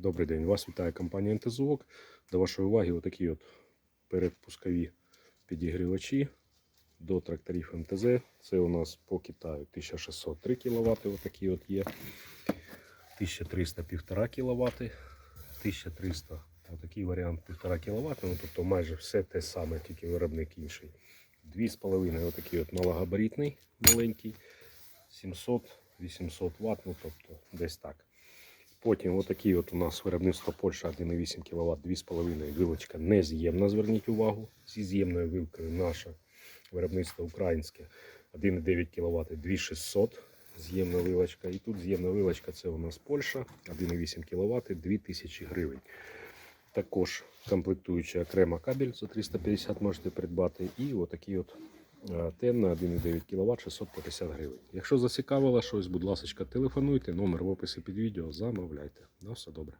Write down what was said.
Добрий день, вас вітає компанія НТЗОК. До вашої уваги отакі от передпускові підігрівачі до тракторів МТЗ. Це у нас по Китаю 1603 кВт, отакі от є. 1300 1,5 кВт, 1300 отакий варіант 1,5 кВт, ну, тобто майже все те саме, тільки виробник інший. 2,5 отакий от малогабаритний маленький, 700-800 Вт, ну тобто десь так. Потім отакий от у нас виробництво Польща 1,8 кВт, 2,5 вилочка нез'ємна, зверніть увагу. Зі з'ємною вилкою наша виробництво українське 1,9 кВт, 2600 з'ємна вилочка. І тут з'ємна вилочка це у нас Польща 1,8 кВт, 2000 гривень. Також комплектуюча окрема кабель за 350 можете придбати. І отакий от е, тен на 1,9 кВт 650 гривень. Якщо зацікавило щось, будь ласка, телефонуйте, номер в описі під відео, замовляйте. На все добре.